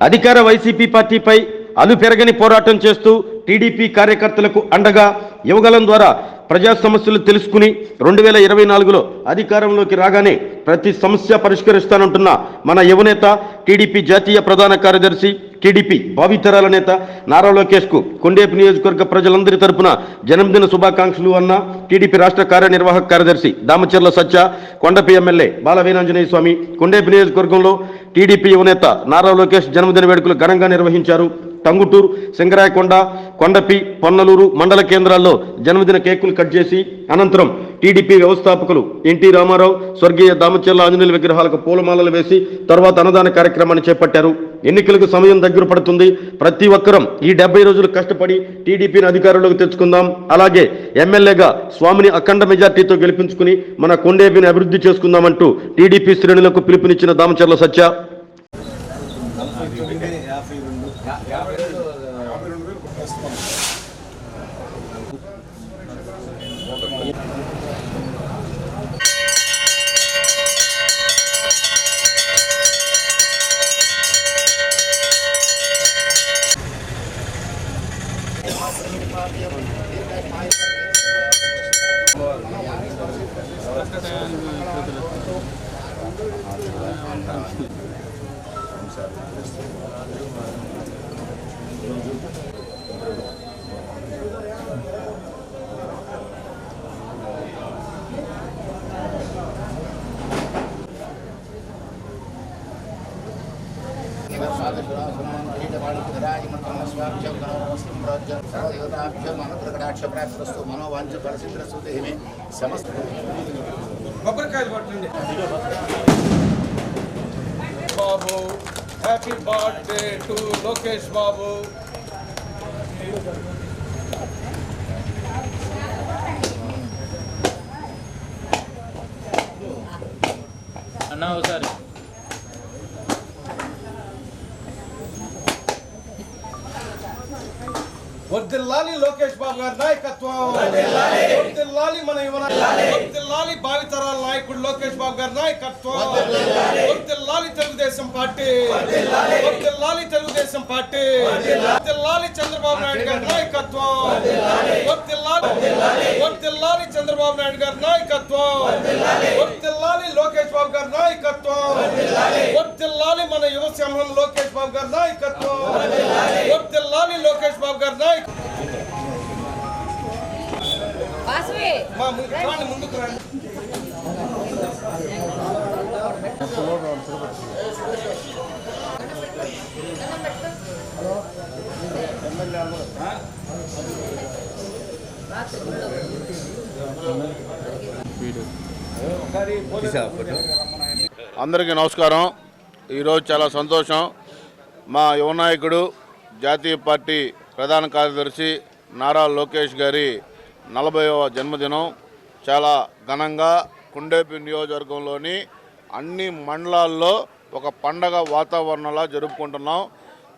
అధికార వైసీపీ పార్టీపై అలు పెరగని పోరాటం చేస్తూ టీడీపీ కార్యకర్తలకు అండగా యువగలం ద్వారా ప్రజా సమస్యలు తెలుసుకుని రెండు వేల ఇరవై నాలుగులో అధికారంలోకి రాగానే ప్రతి సమస్య పరిష్కరిస్తానంటున్న మన యువనేత టీడీపీ జాతీయ ప్రధాన కార్యదర్శి టీడీపీ భావితరాల నేత నారా లోకేష్కు కొండేపు నియోజకవర్గ ప్రజలందరి తరపున జన్మదిన శుభాకాంక్షలు అన్న టీడీపీ రాష్ట్ర కార్యనిర్వాహక కార్యదర్శి దామచర్ల సత్య కొండపి ఎమ్మెల్యే బాలవీనాంజనేయ స్వామి కొండేపు నియోజకవర్గంలో టీడీపీ యువనేత నారా లోకేష్ జన్మదిన వేడుకలు ఘనంగా నిర్వహించారు. టంగుటూరు సింగరాయకొండ కొండపి పొన్నలూరు మండల కేంద్రాల్లో జన్మదిన కేకులు కట్ చేసి అనంతరం టీడీపీ వ్యవస్థాపకులు ఎన్టీ రామారావు స్వర్గీయ దామచర్ల ఆంజనేయుల విగ్రహాలకు పూలమాలలు వేసి తర్వాత అన్నదాన కార్యక్రమాన్ని చేపట్టారు. ఎన్నికలకు సమయం దగ్గర పడుతుంది. ప్రతి ఒక్కరం ఈ డెబ్బై రోజులు కష్టపడి టీడీపీని అధికారంలోకి తెచ్చుకుందాం. అలాగే ఎమ్మెల్యేగా స్వామిని అఖండ మెజార్టీతో గెలిపించుకుని మన కొండేపిని అభివృద్ధి చేసుకుందామంటూ టీడీపీ శ్రేణులకు పిలుపునిచ్చిన దామచర్ల సత్య. మనోవాంఛ మనోవాంఛ సమస్త కొబ్బరికాయలు పట్టండి బాబు happy birthday to Lokesh Babu అన్నా ఒకసారి లోకేష్ బాబు గారి నాయకత్వం వర్దిల్లాలి మన యువన వర్దిల్లాలి భావితరాల నాయకుడు లోకేష్ బాబు గారి నాయకత్వం వర్దిల్లాలి తెలుగుదేశం పార్టీ వర్దిల్లాలి తెలుగుదేశం పార్టీ వర్దిల్లాలి చంద్రబాబు నాయుడు గారి నాయకత్వం వర్దిల్లాలి వర్దిల్లాలి చంద్రబాబు నాయుడు గారి నాయకత్వం వర్దిల్లాలి లోకేష్ బాబు గారి నాయకత్వం వర్దిల్లాలి మన యువ సింహం లోకేష్ బాబు గారి నాయకత్వం వర్దిల్లాలి లోకేష్ బాబు గారి నాయకత్వం అందరికీ నమస్కారం. ఈరోజు చాలా సంతోషం. మా యువనాయకుడు జాతీయ పార్టీ ప్రధాన కార్యదర్శి నారా లోకేష్ గారి నలభైవ జన్మదినం చాలా ఘనంగా కుండేపి నియోజకవర్గంలోని అన్ని మండలాల్లో ఒక పండగ వాతావరణంలా జరుపుకుంటున్నాం.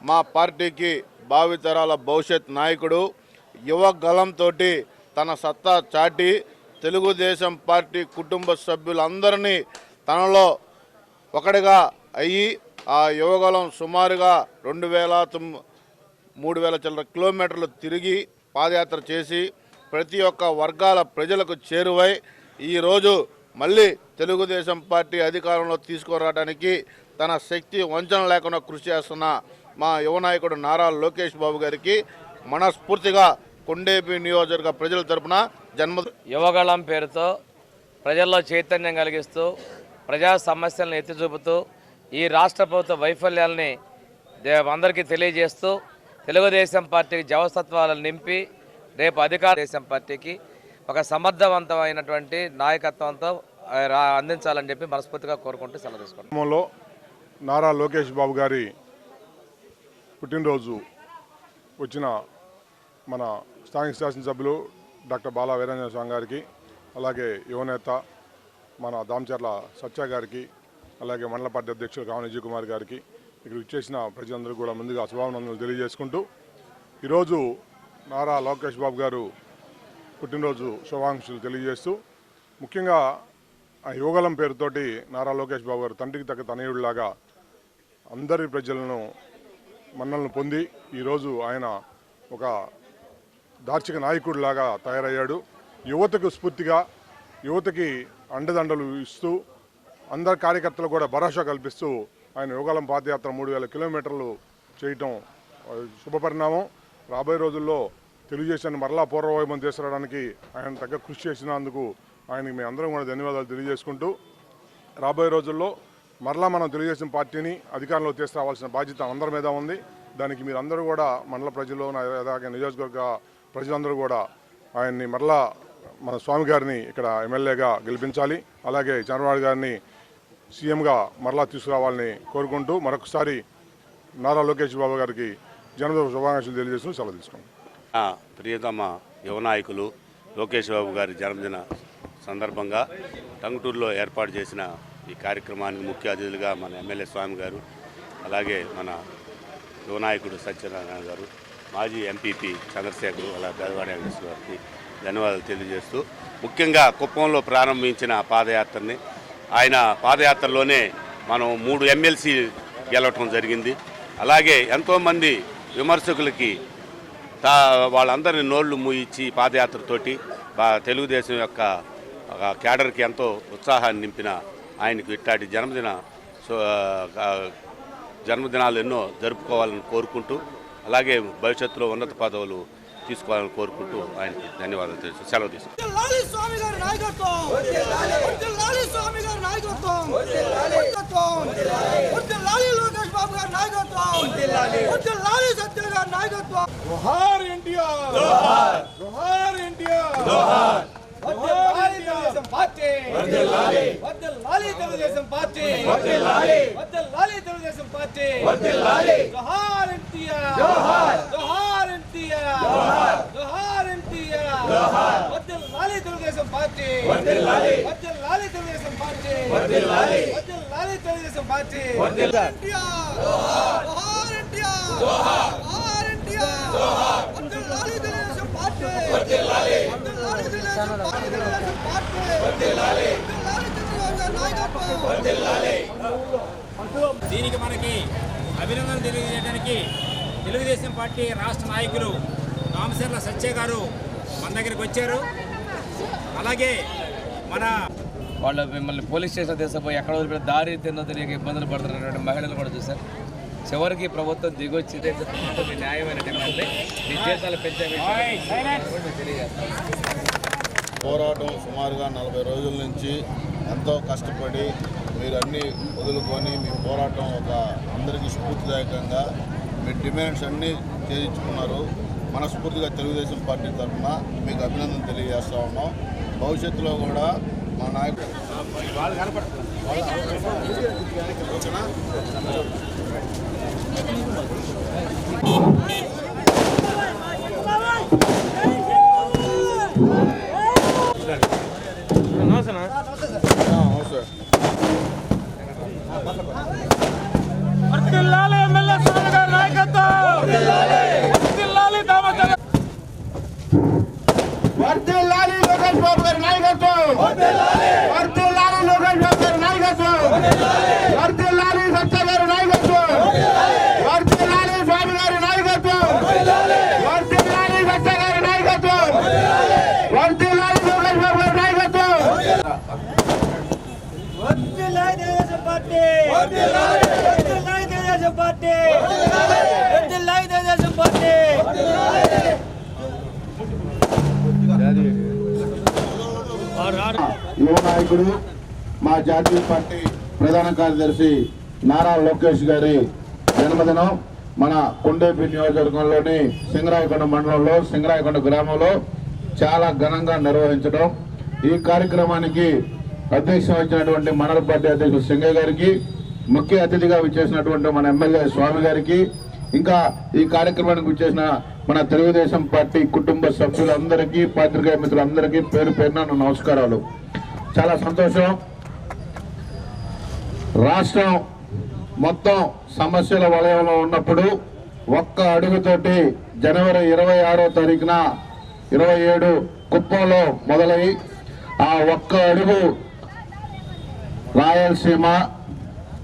మా పార్టీకి భావితరాల భవిష్యత్ నాయకుడు యువ గలంతో తన సత్తా చాటి తెలుగుదేశం పార్టీ కుటుంబ సభ్యులందరినీ తనలో ఒకటిగా అయ్యి ఆ యువగలం సుమారుగా రెండు వేల తొమ్మి మూడు వేల చిల్లర కిలోమీటర్లు తిరిగి పాదయాత్ర చేసి ప్రతి ఒక్క వర్గాల ప్రజలకు చేరువై ఈరోజు మళ్ళీ తెలుగుదేశం పార్టీ అధికారంలో తీసుకురావడానికి తన శక్తి వంచన లేకుండా కృషి చేస్తున్న మా యువ నాయకుడు నారా లోకేష్ బాబు గారికి మనస్ఫూర్తిగా కొండేపి నియోజకవర్గ ప్రజల తరపున జన్మ యువగళం పేరుతో ప్రజల్లో చైతన్యం కలిగిస్తూ ప్రజా సమస్యలను ఎత్తి చూపుతూ ఈ రాష్ట్ర ప్రభుత్వ వైఫల్యాల్ని అందరికీ తెలియజేస్తూ తెలుగుదేశం పార్టీకి జవసత్వాలను నింపి రేపు అధికార దేశం పార్టీకి ఒక సమర్థవంతమైనటువంటి నాయకత్వంతో రా- అందించాలని చెప్పి మనస్ఫూర్తిగా కోరుకుంటూ సెలవు తీసుకుంటాం నారా లోకేష్ బాబు గారి పుట్టినరోజు వచ్చిన మన స్థానిక శాసనసభ్యులు డాక్టర్ బాలా వీరంజన స్వామి గారికి అలాగే యువనేత మన దామచర్ల సత్య గారికి అలాగే మండల పార్టీ అధ్యక్షులు కావన విజయ్ కుమార్ గారికి ఇక్కడ ఇచ్చేసిన ప్రజలందరూ కూడా ముందుగా శుభాభినందనలు తెలియజేసుకుంటూ ఈరోజు నారా లోకేష్ బాబు గారు పుట్టినరోజు శుభాకాంక్షలు తెలియజేస్తూ ముఖ్యంగా ఆ యువగలం పేరుతోటి నారా లోకేష్ బాబు గారు తండ్రికి తగ్గ తనయుడిలాగా అందరి ప్రజలను మన్నలను పొంది ఈరోజు ఆయన ఒక దార్శిక నాయకుడిలాగా తయారయ్యాడు. యువతకు స్ఫూర్తిగా యువతకి అండదండలు ఇస్తూ అందరి కార్యకర్తలు కూడా భరోసా కల్పిస్తూ ఆయన యోగాలం పాదయాత్ర మూడు వేల కిలోమీటర్లు చేయటం శుభపరిణామం. రాబోయే రోజుల్లో తెలుగుదేశాన్ని మరలా పూర్వవైభవం తీసుకురావడానికి ఆయన తగ్గ కృషి చేసినందుకు ఆయనకి మేము అందరం కూడా ధన్యవాదాలు తెలియజేసుకుంటూ రాబోయే రోజుల్లో మరలా మనం తెలుగుదేశం పార్టీని అధికారంలో తీసుకురావాల్సిన బాధ్యత అందరి మీద ఉంది. దానికి మీరు అందరూ కూడా మండల ప్రజలు అలాగే నియోజకవర్గ ప్రజలందరూ కూడా ఆయన్ని మరలా మన స్వామి గారిని ఇక్కడ ఎమ్మెల్యేగా గెలిపించాలి. అలాగే చంద్రబాబు గారిని సీఎంగా మరలా తీసుకురావాలని కోరుకుంటూ మరొకసారి నారా లోకేష్ బాబు గారికి జన్మదిన శుభాకాంక్షలు తెలియజేస్తూ సెలవు తీసుకున్నాం నా ప్రియతమ యువ నాయకులు లోకేష్ బాబు గారి జన్మదిన సందర్భంగా టంగుటూరులో ఏర్పాటు చేసిన ఈ కార్యక్రమానికి ముఖ్య అతిథులుగా మన ఎమ్మెల్యే స్వామి గారు అలాగే మన యువ నాయకుడు సత్యనారాయణ గారు మాజీ ఎంపీపీ చంద్రశేఖర్ అలా పెదవాడ వెంకటేశ్వర గారికి ధన్యవాదాలు తెలియజేస్తూ ముఖ్యంగా కుప్పంలో ప్రారంభించిన పాదయాత్రని ఆయన పాదయాత్రలోనే మనం మూడు ఎమ్మెల్సీ గెలవటం జరిగింది. అలాగే ఎంతోమంది విమర్శకులకి తా వాళ్ళందరినీ నోళ్ళు మూయించి పాదయాత్రతోటి తెలుగుదేశం యొక్క కేడర్కి ఎంతో ఉత్సాహాన్ని నింపిన ఆయనకు ఇట్లాంటి జన్మదిన సో జన్మదినాలు ఎన్నో జరుపుకోవాలని కోరుకుంటూ అలాగే భవిష్యత్తులో ఉన్నత పదవులు తీసుకోవాలని కోరుకుంటూ ఆయనకి ధన్యవాదాలు తెలుసు. సెలవు తీసుకుంటాను లాలి స్వామి గారి నాయకత్వం. లాలి. స్వామి గారి నాయకత్వం. నాయకత్వం లాలి లోకేష్ బాబు గారి నాయకత్వం లాలి సత్య గారి నాయకత్వం జోహార్ ఇండియా జోహార్ జోహార్ ఇండియా జోహార్ వద్దలాలి తెలుగుదేశం పార్టీ వద్దలాలి వద్దలాలి తెలుగుదేశం పార్టీ వద్దలాలి వద్దలాలి తెలుగుదేశం పార్టీ వద్దలాలి జోహార్ ఇండియా జోహార్ జోహార్ ఇండియా జోహార్ జోహార్ ఇండియా జోహార్ వద్దలాలి తెలుగుదేశం తెలుగుదేశం పార్టీ. తెలుగుదేశం పార్టీ. జోహార్ జోహార్ ఇండియా. జోహార్. జోహార్ ఇండియా. జోహార్. తెలుగుదేశం పార్టీ. తెలుగుదేశం పార్టీ. నాయకత్వం దీనికి మనకి అభినందనలు తెలియజేయడానికి తెలుగుదేశం పార్టీ రాష్ట్ర నాయకులు రామచర్ల సత్య గారు మన దగ్గరికి వచ్చారు. అలాగే వాళ్ళు మిమ్మల్ని పోలీస్ స్టేషన్ తీసుకుపోయి ఎక్కడ వదిలిపెట్టి దారి తిన్నో తెలియక ఇబ్బందులు పడుతున్నటువంటి మహిళలు కూడా చూశారు. చివరికి ప్రభుత్వం దిగొచ్చి న్యాయమైన పెంచే పోరాటం సుమారుగా నలభై రోజుల నుంచి ఎంతో కష్టపడి మీరు అన్నీ వదులుకొని మీ పోరాటం ఒక అందరికీ స్ఫూర్తిదాయకంగా మీ డిమాండ్స్ అన్నీ చేయించుకున్నారు మనస్ఫూర్తిగా తెలుగుదేశం పార్టీ తరఫున మీకు అభినందన తెలియజేస్తా ఉన్నాం. భవిష్యత్తులో కూడా మా నాయకుడు ఓకేనా నమస్తే వర్ధిల్లాలి లోకేష్ బాబు గారి నాయకత్వం వర్ధిల్లాలి లోకేష్ బాబు గారి నాయకత్వం నాయకుడు మా జాతీయ పార్టీ ప్రధాన కార్యదర్శి నారా లోకేష్ గారి జన్మదినం మన కొండేపి నియోజకవర్గంలోని సింగరాయకొండ మండలంలో సింగరాయకొండ గ్రామంలో చాలా ఘనంగా నిర్వహించడం. ఈ కార్యక్రమానికి అధ్యక్షం వచ్చినటువంటి మండల పార్టీ అధ్యక్షుడు సింగయ్య గారికి ముఖ్య అతిథిగా విచ్చేసినటువంటి మన ఎమ్మెల్యే స్వామి గారికి ఇంకా ఈ కార్యక్రమానికి విచ్చేసిన మన తెలుగుదేశం పార్టీ కుటుంబ సభ్యులందరికీ పాత్రికేయ మిత్రులందరికీ పేరు పేరున నమస్కారాలు. చాలా సంతోషం. రాష్ట్రం మొత్తం సమస్యల వలయంలో ఉన్నప్పుడు ఒక్క అడుగుతోటి జనవరి ఇరవై ఆరో తారీఖున ఇరవై ఏడు కుప్పంలో మొదలై ఆ ఒక్క అడుగు రాయలసీమ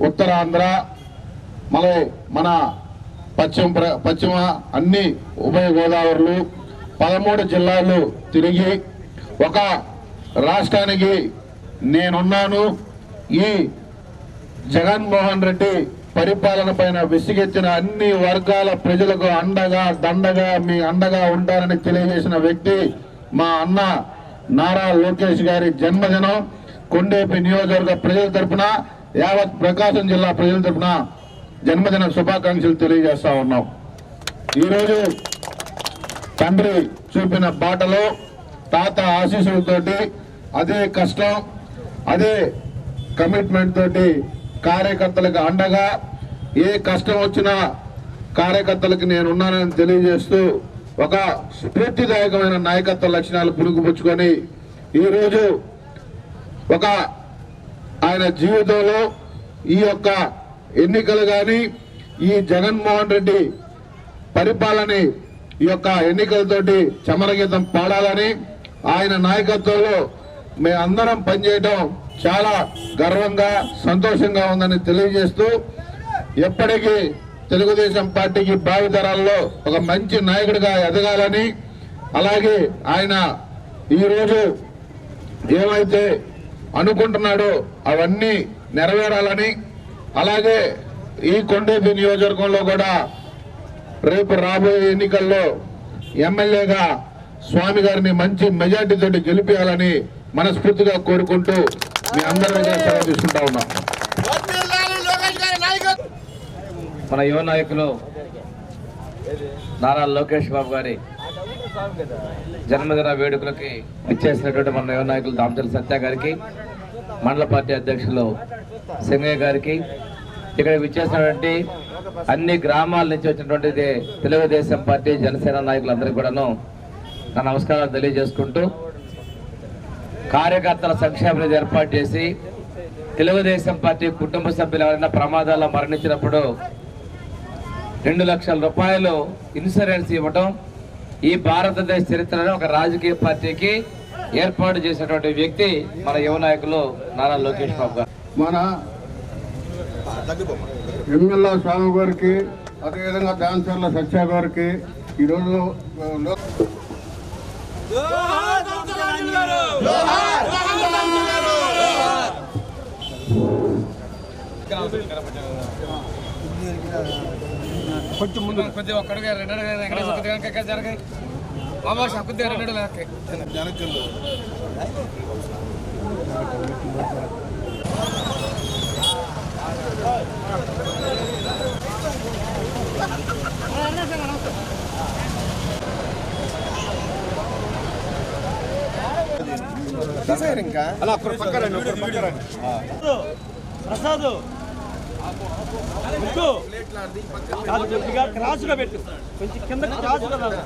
ఉత్తరాంధ్ర మళ్ళీ మన పశ్చిమ ప్ర- పశ్చిమ అన్ని ఉభయ గోదావరిలు పదమూడు జిల్లాలు తిరిగి ఒక రాష్ట్రానికి నేనున్నాను. ఈ జగన్మోహన్ రెడ్డి పరిపాలన పైన విసిగెత్తిన అన్ని వర్గాల ప్రజలకు అండగా దండగా మీ అండగా ఉంటారని తెలియజేసిన వ్యక్తి మా అన్న నారా లోకేష్ గారి జన్మదినం కొండేపి నియోజకవర్గ ప్రజల తరపున యావత్ ప్రకాశం జిల్లా ప్రజల తరఫున జన్మదిన శుభాకాంక్షలు తెలియజేస్తా ఉన్నాం. ఈరోజు తండ్రి చూపిన బాటలో తాత ఆశీస్సులతోటి అదే కష్టం అదే కమిట్మెంట్ తోటి కార్యకర్తలకు అండగా ఏ కష్టం వచ్చినా కార్యకర్తలకు నేను ఉన్నానని తెలియజేస్తూ ఒక స్ఫూర్తిదాయకమైన నాయకత్వ లక్షణాలు పురుగుపుచ్చుకొని ఈరోజు ఒక ఆయన జీవితంలో ఈ యొక్క ఎన్నికలు కానీ ఈ జగన్మోహన్ రెడ్డి పరిపాలన ఈ యొక్క ఎన్నికలతోటి చమరగీతం పాడాలని ఆయన నాయకత్వంలో మేమందరం పనిచేయడం చాలా గర్వంగా సంతోషంగా ఉందని తెలియజేస్తూ ఎప్పటికీ తెలుగుదేశం పార్టీకి భావితరాల్లో ఒక మంచి నాయకుడిగా ఎదగాలని అలాగే ఆయన ఈరోజు ఏమైతే అనుకుంటున్నాడో అవన్నీ నెరవేరాలని అలాగే ఈ కొండేపి నియోజకవర్గంలో కూడా రేపు రాబోయే ఎన్నికల్లో ఎమ్మెల్యేగా స్వామి గారిని మంచి మెజార్టీతో గెలిపించాలని మనస్ఫూర్తిగా కోరుకుంటూ మీ అందరి దగ్గర సెలవు తీసుకుంటా ఉన్నాం. మన యువ నాయకులు నారా లోకేష్ బాబు గారి జన్మదిన వేడుకలకి ఇచ్చేసినటువంటి మన యువ నాయకులు దామచల సత్య గారికి మండల పార్టీ అధ్యక్షులు సింగయ్య గారికి ఇక్కడ విచ్చేసినటువంటి అన్ని గ్రామాల నుంచి వచ్చినటువంటి తెలుగుదేశం పార్టీ జనసేన నాయకులందరికీ కూడాను నా నమస్కారాలు తెలియజేసుకుంటూ కార్యకర్తల సంక్షేమ నిధి ఏర్పాటు చేసి తెలుగుదేశం పార్టీ కుటుంబ సభ్యులు ఎవరైనా ప్రమాదాల్లో మరణించినప్పుడు రెండు లక్షల రూపాయలు ఇన్సూరెన్స్ ఇవ్వటం ఈ భారతదేశ చరిత్రలో ఒక రాజకీయ పార్టీకి ఏర్పాటు చేసినటువంటి వ్యక్తి మన యువ నాయకులు నారా లోకేష్ బాబు గారు. మన ఎమ్మెల్యే స్వామి గారికి అదేవిధంగా డాన్సర్ల సత్య గారికి ఈరోజు కొంచెం ముందు. కొద్దిగా ఒక్కడిగా రెండు వెంకటేశ్వర కొద్దిగా వెనక్కి జరగాయి మామా కొద్దిగా రెండు అడుగులు వెనక్కి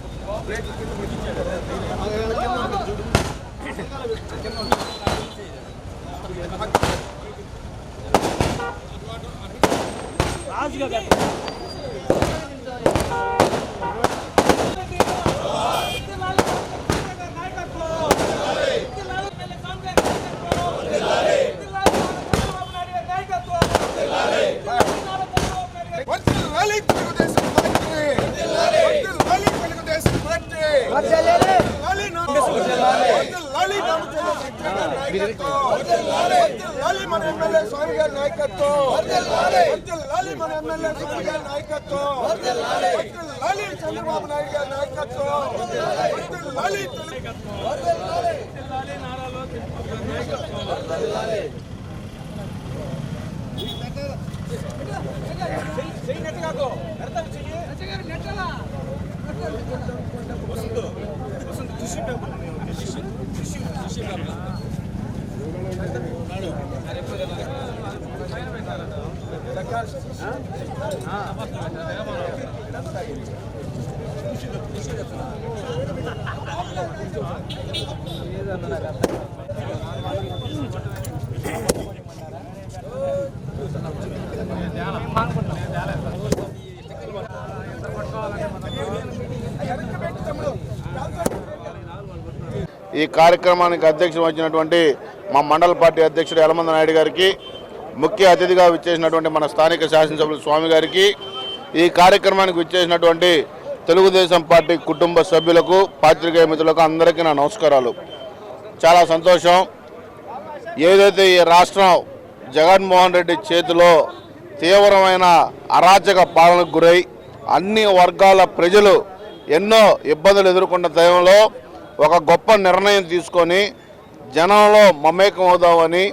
వర్ధిల్లాలి తెలుగుదేశం పార్టీ వర్ధిల్లాలి తెలుగుదేశం పార్టీ వర్ధిల్లాలి నా- వర్ధిల్లాలి రామచంద్ర శెట్టి గారి నాయకత్వం వర్ధిల్లాలి మన ఎమ్మెల్యే స్వామి గారి నాయకత్వం వర్ధిల్లాలి మన ఎమ్మెల్యే స్వామి గారి నాయకత్వం వర్ధిల్లాలి చంద్రబాబు నాయుడు గారి నాయకత్వం వర్ధిల్లాలి తెలుగు ఈ కార్యక్రమానికి అధ్యక్షం వచ్చినటువంటి మా మండల పార్టీ అధ్యక్షుడు యలమంద నాయుడు గారికి ముఖ్య అతిథిగా విచ్చేసినటువంటి మన స్థానిక శాసనసభ్యులు స్వామి గారికి ఈ కార్యక్రమానికి విచ్చేసినటువంటి తెలుగుదేశం పార్టీ కుటుంబ సభ్యులకు పాత్రికేయ మిత్రులకు అందరికీ నా నమస్కారాలు. చాలా సంతోషం. ఏదైతే ఈ రాష్ట్రం జగన్మోహన్ రెడ్డి చేతిలో తీవ్రమైన అరాచక పాలనకు గురై అన్ని వర్గాల ప్రజలు ఎన్నో ఇబ్బందులు ఎదుర్కొన్న టైంలో ఒక గొప్ప నిర్ణయం తీసుకొని జనంలో మమేకం అవుదామని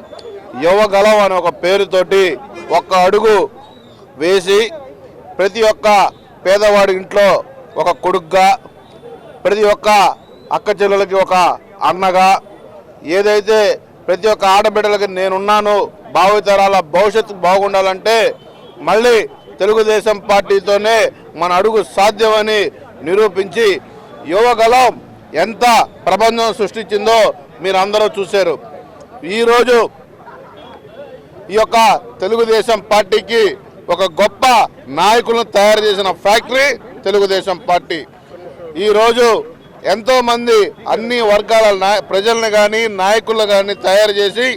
యువగలం అనే ఒక పేరుతోటి ఒక్క అడుగు వేసి ప్రతి ఒక్క పేదవాడి ఇంట్లో ఒక కొడుగ్గా ప్రతి ఒక్క అక్క చెల్లెలకి ఒక అన్నగా ఏదైతే ప్రతి ఒక్క ఆడబిడ్డలకి నేనున్నాను భావితరాల భవిష్యత్తు బాగుండాలంటే మళ్ళీ తెలుగుదేశం పార్టీతోనే మన అడుగు సాధ్యమని నిరూపించి యువగలం ఎంత ప్రబంధం సృష్టించిందో మీరు అందరూ చూశారు. ఈరోజు ఈ యొక్క తెలుగుదేశం పార్టీకి ఒక గొప్ప నాయకులను తయారు చేసిన ఫ్యాక్టరీ తెలుగుదేశం పార్టీ. ఈరోజు ఎంతోమంది అన్ని వర్గాల నాయ ప్రజల్ని కానీ నాయకులను కానీ తయారు చేసి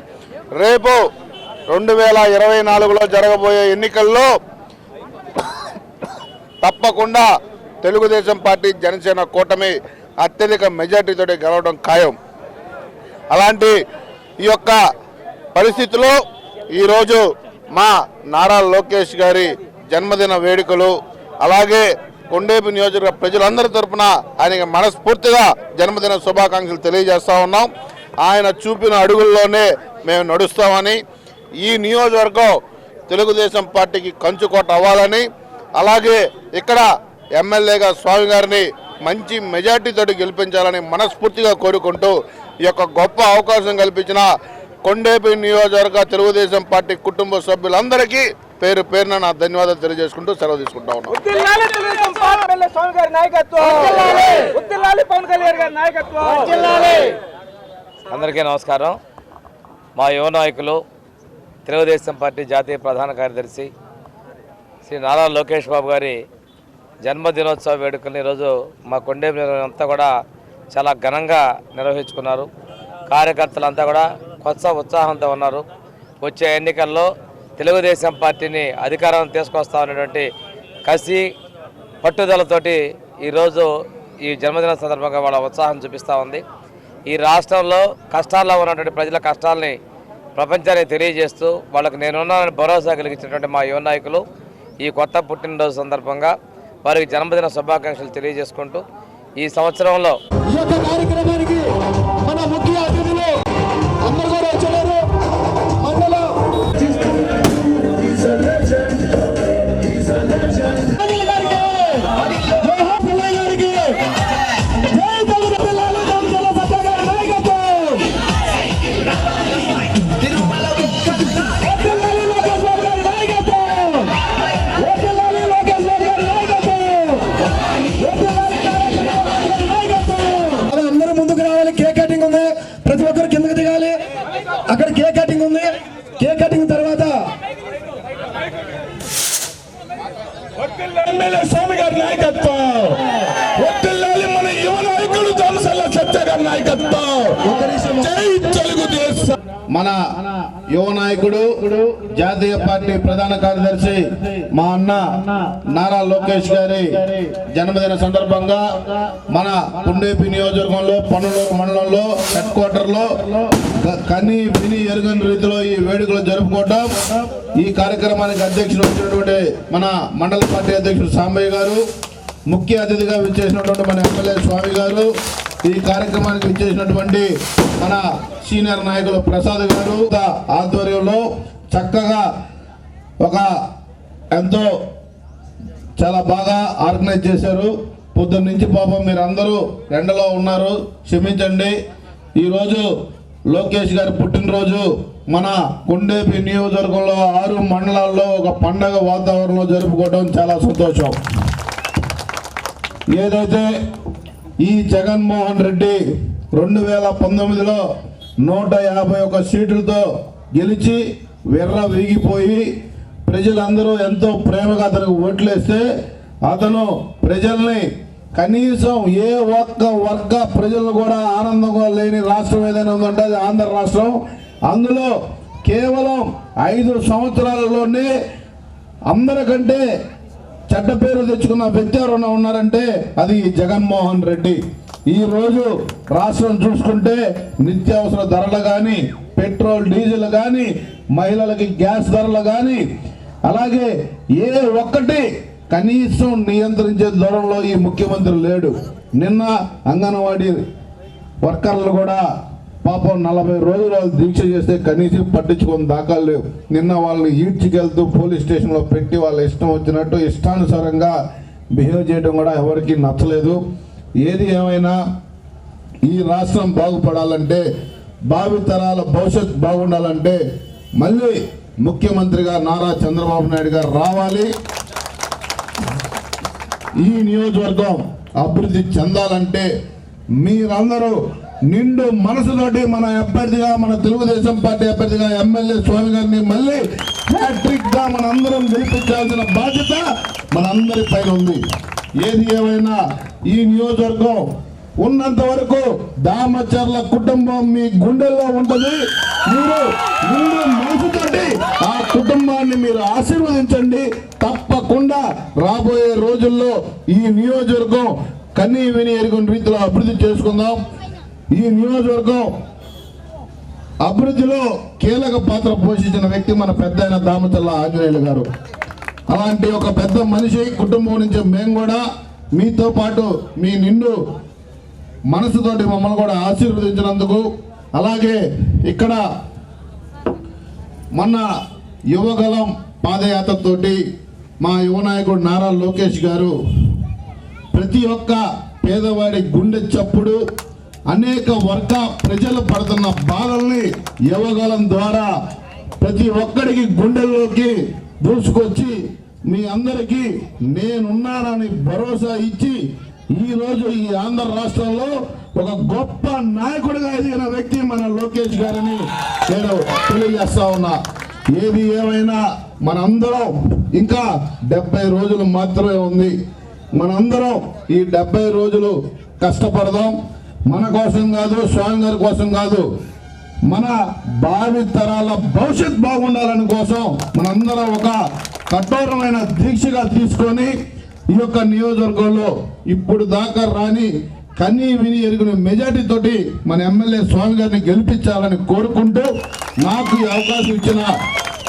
రేపు రెండు వేల ఇరవై నాలుగులో జరగబోయే ఎన్నికల్లో తప్పకుండా తెలుగుదేశం పార్టీ జనసేన కూటమి అత్యధిక మెజార్టీతో గెలవడం ఖాయం. అలాంటి ఈ యొక్క పరిస్థితిలో ఈరోజు మా నారా లోకేష్ గారి జన్మదిన వేడుకలు అలాగే కొండేపు నియోజకవర్గ ప్రజలందరి తరఫున ఆయనకి మనస్ఫూర్తిగా జన్మదిన శుభాకాంక్షలు తెలియజేస్తా ఉన్నాం. ఆయన చూపిన అడుగుల్లోనే మేము నడుస్తామని ఈ నియోజకవర్గం తెలుగుదేశం పార్టీకి కంచుకోట అవ్వాలని అలాగే ఇక్కడ ఎమ్మెల్యేగా స్వామి గారిని మంచి మెజార్టీతో గెలిపించాలని మనస్ఫూర్తిగా కోరుకుంటూ ఈ యొక్క గొప్ప అవకాశం కల్పించిన కొండేపి నియోజకవర్గ తెలుగుదేశం పార్టీ కుటుంబ సభ్యులందరికీ పేరు పేరున నా ధన్యవాదాలు తెలియజేసుకుంటూ సెలవు తీసుకుంటా ఉన్నాం ఉత్తిల్లాలి తెలుగుదేశం పార్టీ ఎమ్మెల్యే స్వామి గారి నాయకత్వం. ఉత్తిల్లాలి. పవన్ కళ్యాణ్ గారి నాయకత్వం. అందరికీ నమస్కారం. మా యువ నాయకులు తెలుగుదేశం పార్టీ జాతీయ ప్రధాన కార్యదర్శి శ్రీ నారా లోకేష్ బాబు గారి జన్మదినోత్సవ వేడుకలను ఈరోజు మా కొండేపు అంతా కూడా చాలా ఘనంగా నిర్వహించుకున్నారు. కార్యకర్తలంతా కూడా కొత్త ఉత్సాహంతో ఉన్నారు. వచ్చే ఎన్నికల్లో తెలుగుదేశం పార్టీని అధికారం తీసుకొస్తామనేటువంటి కసి పట్టుదలతోటి ఈరోజు ఈ జన్మదిన సందర్భంగా వాళ్ళ ఉత్సాహం చూపిస్తూ ఉంది. ఈ రాష్ట్రంలో కష్టాల్లో ఉన్నటువంటి ప్రజల కష్టాలని ప్రపంచానికి తెలియజేస్తూ వాళ్ళకి నేనున్నానని భరోసా కలిగించినటువంటి మా యువ నాయకులు ఈ కొత్త పుట్టినరోజు సందర్భంగా వారికి జన్మదిన శుభాకాంక్షలు తెలియజేసుకుంటూ ఈ సంవత్సరంలో ఎమ్మెల్యే స్వామి గారి నాయకత్వం. ఒత్తిల్లాలి మన యువ నాయకుడు జనసల్ల సత్య గారి నాయకత్వం జై తెలుగుదేశం. మన యువ నాయకుడు జాతీయ పార్టీ ప్రధాన కార్యదర్శి మా అన్న నారా లోకేష్ గారి జన్మదిన సందర్భంగా మన పుండేపి నియోజకవర్గంలో పనులూరు మండలంలో హెడ్ క్వార్టర్లో కని విని ఎరుగని రీతిలో ఈ వేడుకలు జరుపుకోవటం. ఈ కార్యక్రమానికి అధ్యక్షుడు వచ్చినటువంటి మన మండల పార్టీ అధ్యక్షుడు సాంబయ్య గారు ముఖ్య అతిథిగా విచ్చేసినటువంటి మన ఎమ్మెల్యే స్వామి గారు ఈ కార్యక్రమానికి విచ్చేసినటువంటి మన సీనియర్ నాయకులు ప్రసాద్ గారు ఆధ్వర్యంలో చక్కగా ఒక ఎంతో చాలా బాగా ఆర్గనైజ్ చేశారు. పొద్దున్న నుంచి పాపం మీరు అందరూ ఎండలో ఉన్నారు. క్షమించండి. ఈరోజు లోకేష్ గారి పుట్టినరోజు. మన కొండేపి నియోజకవర్గంలో ఆరు మండలాల్లో ఒక పండగ వాతావరణంలో జరుపుకోవడం చాలా సంతోషం. ఏదైతే ఈ జగన్మోహన్ రెడ్డి రెండు వేల పంతొమ్మిదిలో నూట యాభై ఒక సీట్లతో గెలిచి వెర్ర విరిగిపోయి ప్రజలందరూ ఎంతో ప్రేమగా అతనికి ఓట్లేస్తే అతను ప్రజల్ని కనీసం ఏ ఒక్క వర్గ ప్రజలను కూడా ఆనందంగా లేని రాష్ట్రం ఏదైనా ఉందంటే అది ఆంధ్ర రాష్ట్రం. అందులో కేవలం ఐదు సంవత్సరాలలోనే అందరికంటే చెడ్డ పేరు తెచ్చుకున్న వ్యక్తి ఎవరైనా ఉన్నారంటే అది జగన్మోహన్ రెడ్డి. ఈరోజు రాష్ట్రం చూసుకుంటే నిత్యావసర ధరలు కానీ పెట్రోల్ డీజిల్ కానీ మహిళలకి గ్యాస్ ధరలు కానీ అలాగే ఏ ఒక్కటి కనీసం నియంత్రించే దూరంలో ఈ ముఖ్యమంత్రి లేడు. నిన్న అంగన్వాడీ వర్కర్లు కూడా పాపం నలభై రోజులు వాళ్ళు దీక్ష చేస్తే కనీసం పట్టించుకొని దాఖలు లేవు. నిన్న వాళ్ళని ఈడ్చికెళ్తూ పోలీస్ స్టేషన్లో పెట్టి వాళ్ళ ఇష్టం వచ్చినట్టు ఇష్టానుసారంగా బిహేవ్ చేయడం కూడా ఎవరికి నచ్చలేదు. ఏది ఏమైనా ఈ రాష్ట్రం బాగుపడాలంటే భావి తరాల భవిష్యత్ బాగుండాలంటే మళ్ళీ ముఖ్యమంత్రిగా నారా చంద్రబాబు నాయుడు గారు రావాలి. ఈ నియోజకవర్గం అభివృద్ధి చెందాలంటే మీరందరూ నిండు మనసుతోటి మన అభ్యర్థిగా మన తెలుగుదేశం పార్టీ అభ్యర్థిగా ఎమ్మెల్యే స్వామి గారిని మళ్ళీ హ్యాట్రిక్గా మనందరం గెలిపించాల్సిన బాధ్యత మనందరి పైన ఉంది. ఏది ఏమైనా ఈ నియోజకవర్గం ఉన్నంత వరకు దామచర్ల కుటుంబం మీ గుండెల్లో ఉంటుంది. మీరు నిండు మనసుతోటి ఆ కుటుంబాన్ని మీరు ఆశీర్వదించండి. తప్పకుండా రాబోయే రోజుల్లో ఈ నియోజకవర్గం కన్నీ విని ఎరుగుని రీతిలో అభివృద్ధి చేసుకుందాం. ఈ నియోజకవర్గం అభివృద్ధిలో కీలక పాత్ర పోషించిన వ్యక్తి మన పెద్ద అయిన దామతల్ల ఆంజనేయులు గారు. అలాంటి ఒక పెద్ద మనిషి కుటుంబం నుంచి మేము కూడా మీతో పాటు మీ నిండు మనసుతోటి మమ్మల్ని కూడా ఆశీర్వదించినందుకు అలాగే ఇక్కడ మొన్న యువగలం పాదయాత్రతోటి మా యువ నాయకుడు నారా లోకేష్ గారు ప్రతి ఒక్క పేదవాడి గుండె చప్పుడు అనేక వర్గ ప్రజలు పడుతున్న బాధల్ని యువగలం ద్వారా ప్రతి ఒక్కడికి గుండెల్లోకి దూసుకొచ్చి మీ అందరికీ నేనున్నానని భరోసా ఇచ్చి ఈ రోజు ఈ ఆంధ్ర రాష్ట్రంలో ఒక గొప్ప నాయకుడిగా ఎదిగిన వ్యక్తి మన లోకేష్ గారిని నేను తెలియజేస్తా ఉన్నా. ఏది ఏమైనా మనందరం ఇంకా డెబ్బై రోజులు మాత్రమే ఉంది. మనందరం ఈ డెబ్బై రోజులు కష్టపడదాం. మన కోసం కాదు స్వామి గారి కోసం కాదు. మన భావి తరాల భవిష్యత్ బాగుండాలని కోసం మనందరం ఒక కఠోరమైన దీక్షగా తీసుకొని ఈ యొక్క నియోజకవర్గంలో ఇప్పుడు దాకా రాని కన్నీ విని ఎరుగున మెజార్టీ తోటి మన ఎమ్మెల్యే స్వామి గారిని గెలిపించాలని కోరుకుంటూ నాకు ఈ అవకాశం ఇచ్చిన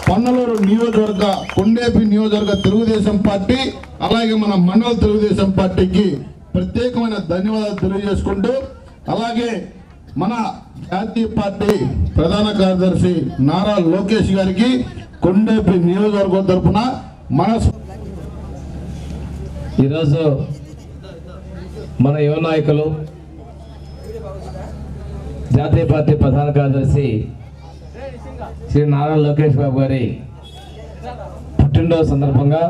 పన్నలూరు నియోజకవర్గ కొండేపి నియోజకవర్గ తెలుగుదేశం పార్టీ అలాగే మన మండల తెలుగుదేశం పార్టీకి ప్రత్యేకమైన ధన్యవాదాలు తెలియజేసుకుంటూ అలాగే మన జాతీయ పార్టీ ప్రధాన కార్యదర్శి నారా లోకేష్ గారికి కొండేపి నియోజకవర్గం తరఫున మనస్ ఈరోజు మన యువ నాయకులు జాతీయ పార్టీ ప్రధాన కార్యదర్శి శ్రీ నారా లోకేష్ బాబు గారి పుట్టినరోజు సందర్భంగా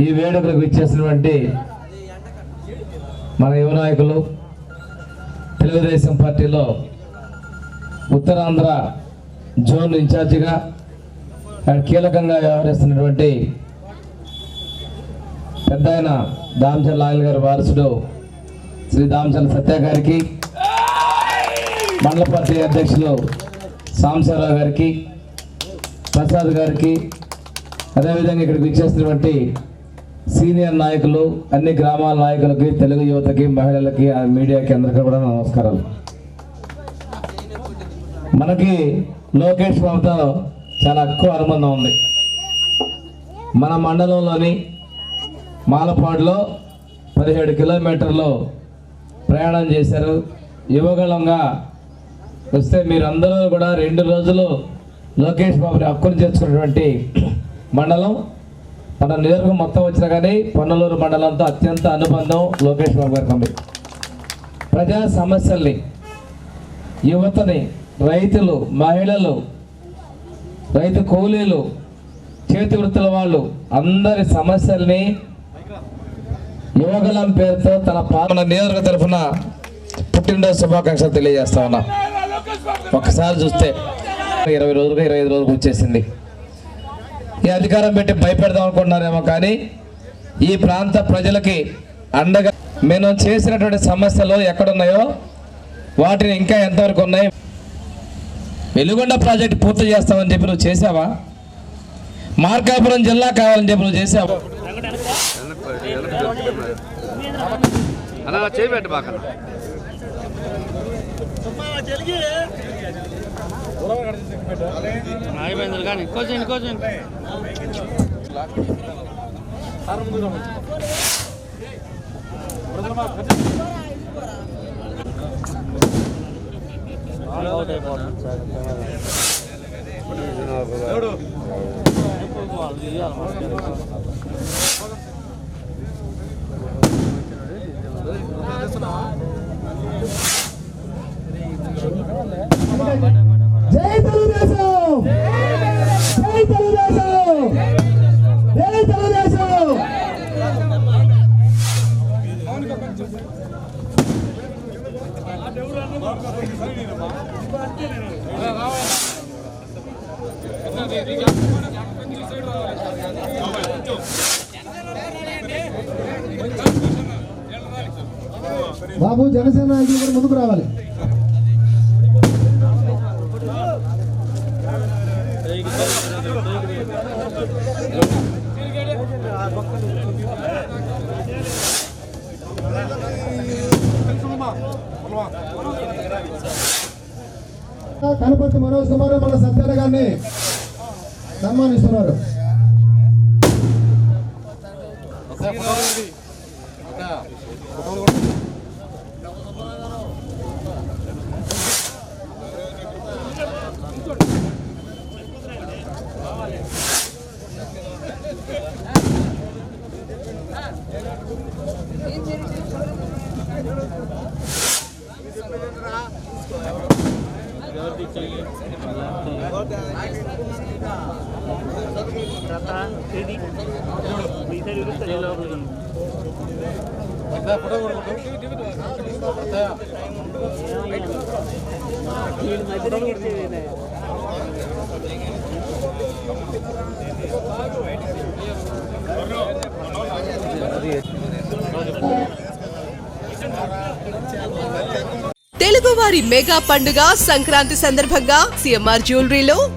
ఈ వేడుకలకు ఇచ్చేసినటువంటి మన యువ నాయకులు తెలుగుదేశం పార్టీలో ఉత్తరాంధ్ర జోన్ ఇన్ఛార్జిగా ఆయన కీలకంగా వ్యవహరిస్తున్నటువంటి పెద్ద ఆయన దామచల్ లాయల్ గారి వారసుడు శ్రీ దామచంద్ర సత్య గారికి మండల పార్టీ అధ్యక్షులు సాంబశివరావు గారికి ప్రసాద్ గారికి అదేవిధంగా ఇక్కడికి ఇచ్చేసినటువంటి సీనియర్ నాయకులు అన్ని గ్రామాల నాయకులకి తెలుగు యువతకి మహిళలకి ఆ మీడియాకి అందరికీ కూడా నమస్కారాలు. మనకి లోకేష్ బాబుతో చాలా ఎక్కువ అనుబంధం ఉంది. మన మండలంలోని మాలపాడులో పదిహేడు కిలోమీటర్లు ప్రయాణం చేశారు. యువగళంగా వస్తే మీరందరూ కూడా రెండు రోజులు లోకేష్ బాబుని హక్కును చేర్చుకున్నటువంటి మండలం. మన నియోజకవర్గం మొత్తం వచ్చినా కానీ పొన్నలూరు మండలంతో అత్యంత అనుబంధం లోకేష్ బాబు గారికి ఉంది ప్రజా సమస్యల్ని యువతని రైతులు మహిళలు రైతు కూలీలు చేతి వృత్తుల వాళ్ళు అందరి సమస్యల్ని యువగలం పేరుతో తన పాలన నియోజక తరఫున పుట్టినరోజు శుభాకాంక్షలు తెలియజేస్తా ఉన్నా. ఒకసారి చూస్తే ఇరవై రోజులుగా ఇరవై ఐదు రోజులకు వచ్చేసింది ఈ అధికారం పెట్టి భయపెడదాం అనుకుంటున్నారేమో కానీ ఈ ప్రాంత ప్రజలకి అండగా మేము చేసినటువంటి సమస్యలు ఎక్కడున్నాయో వాటిని ఇంకా ఎంతవరకు ఉన్నాయి? వెలుగొండ ప్రాజెక్ట్ పూర్తి చేస్తామని చెప్పి నువ్వు చేసావా మార్కాపురం జిల్లా కావాలని చెప్పి నువ్వు చేసావా అలా చేయబెట్టు బాగా ఆగిపోయింది కానీ కొంచెం కొంచెం జై బాబు జనసేన నాయకులు కూడా ముందుకు రావాలి. కనపర్తి మనోజ్ కుమార్ మన సత్యాన గారిని సన్మానిస్తున్నారు. తెలుగువారి మెగా పండుగ సంక్రాంతి సందర్భంగా సిఎంఆర్ జ్యువెలరీలో